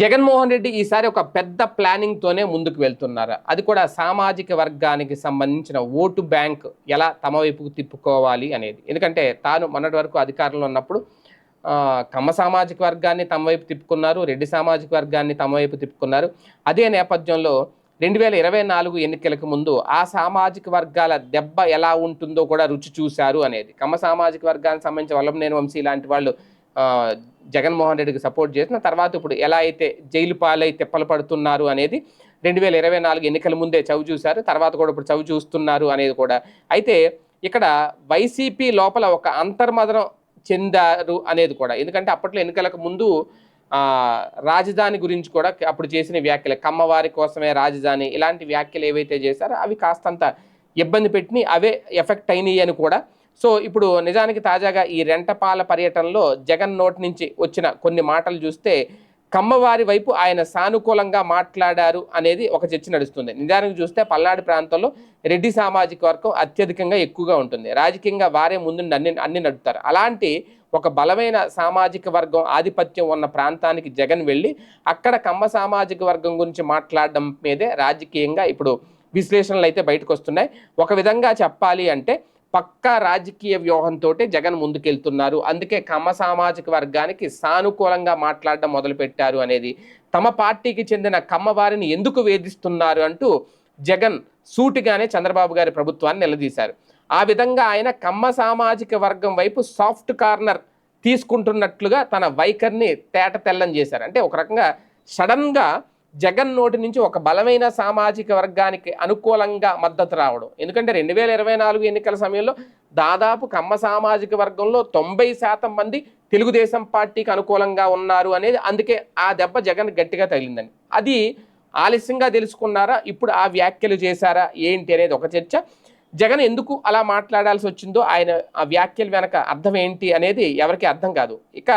జగన్మోహన్ రెడ్డి ఈసారి ఒక పెద్ద ప్లానింగ్తోనే ముందుకు వెళ్తున్నారు. అది కూడా సామాజిక వర్గానికి సంబంధించిన ఓటు బ్యాంక్ ఎలా తమ వైపుకు తిప్పుకోవాలి అనేది. ఎందుకంటే తాను మొన్నటి వరకు అధికారంలో ఉన్నప్పుడు కమ్మ సామాజిక వర్గాన్ని తమ వైపు తిప్పుకున్నారు రెడ్డి సామాజిక వర్గాన్ని తమ వైపు తిప్పుకున్నారు. అదే నేపథ్యంలో రెండు వేల ఇరవై నాలుగు ఎన్నికలకు ముందు ఆ సామాజిక వర్గాల దెబ్బ ఎలా ఉంటుందో కూడా రుచి చూశారు అనేది. కమ్మ సామాజిక వర్గానికి సంబంధించిన వల్లభనేని వంశీ లాంటి వాళ్ళు జగన్మోహన్ రెడ్డికి సపోర్ట్ చేసిన తర్వాత ఇప్పుడు ఎలా అయితే జైలు పాలై తిప్పలు పడుతున్నారు అనేది రెండు వేల ఇరవై నాలుగు ఎన్నికల ముందే చవి చూశారు. తర్వాత కూడా ఇప్పుడు చవి చూస్తున్నారు అనేది కూడా. అయితే ఇక్కడ వైసీపీ లోపల ఒక అంతర్మదనం చెందారు అనేది కూడా. ఎందుకంటే అప్పట్లో ఎన్నికలకు ముందు రాజధాని గురించి కూడా అప్పుడు చేసిన వ్యాఖ్యలు కమ్మవారి కోసమే రాజధాని ఇలాంటి వ్యాఖ్యలు ఏవైతే చేశారో అవి కాస్తంత ఇబ్బంది పెట్టినాయి అవే ఎఫెక్ట్ అయినాయి అని కూడా సో ఇప్పుడు నిజానికి తాజాగా ఈ రెంటపాల పర్యటనలో జగన్ నోటి నుంచి వచ్చిన కొన్ని మాటలు చూస్తే కమ్మవారి వైపు ఆయన సానుకూలంగా మాట్లాడారు అనేది ఒక చర్చ నడుస్తుంది. నిజానికి చూస్తే పల్నాడు ప్రాంతంలో రెడ్డి సామాజిక వర్గం అత్యధికంగా ఎక్కువగా ఉంటుంది. రాజకీయంగా వారే ముందు అన్ని అన్ని నడుపుతారు. అలాంటి ఒక బలమైన సామాజిక వర్గం ఆధిపత్యం ఉన్న ప్రాంతానికి జగన్ వెళ్ళి అక్కడ కమ్మ సామాజిక వర్గం గురించి మాట్లాడడం మీదే రాజకీయంగా ఇప్పుడు విశ్లేషణలు అయితే బయటకు వస్తున్నాయి. ఒక విధంగా చెప్పాలి అంటే పక్కా రాజకీయ వ్యూహంతో జగన్ ముందుకెళ్తున్నారు. అందుకే కమ్మ సామాజిక వర్గానికి సానుకూలంగా మాట్లాడడం మొదలుపెట్టారు అనేది తమ పార్టీకి చెందిన కమ్మవారిని ఎందుకు వేధిస్తున్నారు అంటూ జగన్ సూటిగానే చంద్రబాబు గారి ప్రభుత్వాన్ని నిలదీశారు. ఆ విధంగా ఆయన కమ్మ సామాజిక వర్గం వైపు సాఫ్ట్ కార్నర్ తీసుకుంటున్నట్లుగా తన వైఖరిని తేట తెల్లం చేశారు. అంటే ఒక రకంగా సడన్గా జగన్ నోటి నుంచి ఒక బలమైన సామాజిక వర్గానికి అనుకూలంగా మద్దతు రావడం. ఎందుకంటే రెండు వేల ఇరవై నాలుగు ఎన్నికల సమయంలో దాదాపు కమ్మ సామాజిక వర్గంలో తొంభై శాతం మంది తెలుగుదేశం పార్టీకి అనుకూలంగా ఉన్నారు అనేది అందుకే ఆ దెబ్బ జగన్ గట్టిగా తగిలిందని అది ఆలస్యంగా తెలుసుకున్నారా? ఇప్పుడు ఆ వ్యాఖ్యలు చేశారా? ఏంటి అనేది ఒక చర్చ. జగన్ ఎందుకు అలా మాట్లాడాల్సి వచ్చిందో ఆయన ఆ వ్యాఖ్యల వెనక అర్థం ఏంటి అనేది ఎవరికి అర్థం కాదు. ఇక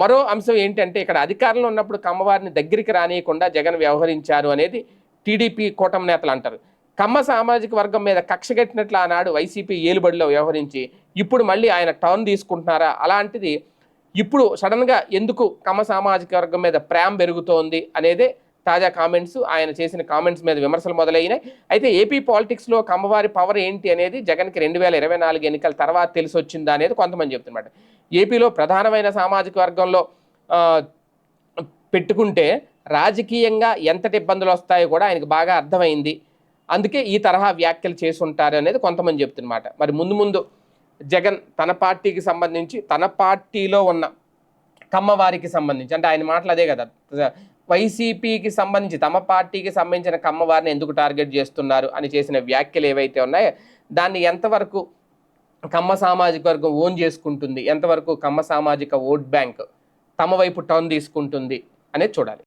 మరో అంశం ఏంటంటే ఇక్కడ అధికారంలో ఉన్నప్పుడు కమ్మవారిని దగ్గరికి రానియకుండా జగన్ వ్యవహరించారు అనేది టీడీపీ కూటమి నేతలు అంటారు. కమ్మ సామాజిక వర్గం మీద కక్ష కట్టినట్లు ఆనాడు వైసీపీ ఏలుబడిలో వ్యవహరించి ఇప్పుడు మళ్ళీ ఆయన టర్న్ తీసుకుంటున్నారా? అలాంటిది ఇప్పుడు సడన్గా ఎందుకు కమ్మ సామాజిక వర్గం మీద ప్రేమ పెరుగుతోంది అనేదే తాజా కామెంట్స్ ఆయన చేసిన కామెంట్స్ మీద విమర్శలు మొదలైనాయి అయితే ఏపీ పాలిటిక్స్లో కమ్మవారి పవర్ ఏంటి అనేది జగన్కి రెండు వేల ఇరవై నాలుగు ఎన్నికల తర్వాత తెలిసి వచ్చిందా అనేది కొంతమంది చెప్తున్నమాట. ఏపీలో ప్రధానమైన సామాజిక వర్గంలో పెట్టుకుంటే రాజకీయంగా ఎంతటి ఇబ్బందులు వస్తాయో కూడా ఆయనకు బాగా అర్థమైంది. అందుకే ఈ తరహా వ్యాఖ్యలు చేసి ఉంటారు అనేది కొంతమంది చెప్తున్నమాట. మరి ముందు ముందు జగన్ తన పార్టీకి సంబంధించి తన పార్టీలో ఉన్న కమ్మవారికి సంబంధించి అంటే ఆయన మాటలు అదే కదా వైసీపీకి సంబంధించి తమ పార్టీకి సంబంధించిన కమ్మవారిని ఎందుకు టార్గెట్ చేస్తున్నారు అని చేసిన వ్యాఖ్యలు ఏవైతే ఉన్నాయో దాన్ని ఎంతవరకు కమ్మ సామాజిక వర్గం ఓన్ చేసుకుంటుంది. ఎంతవరకు కమ్మ సామాజిక ఓట్ బ్యాంక్ తమ వైపు టర్న్ తీసుకుంటుంది అనేది చూడాలి.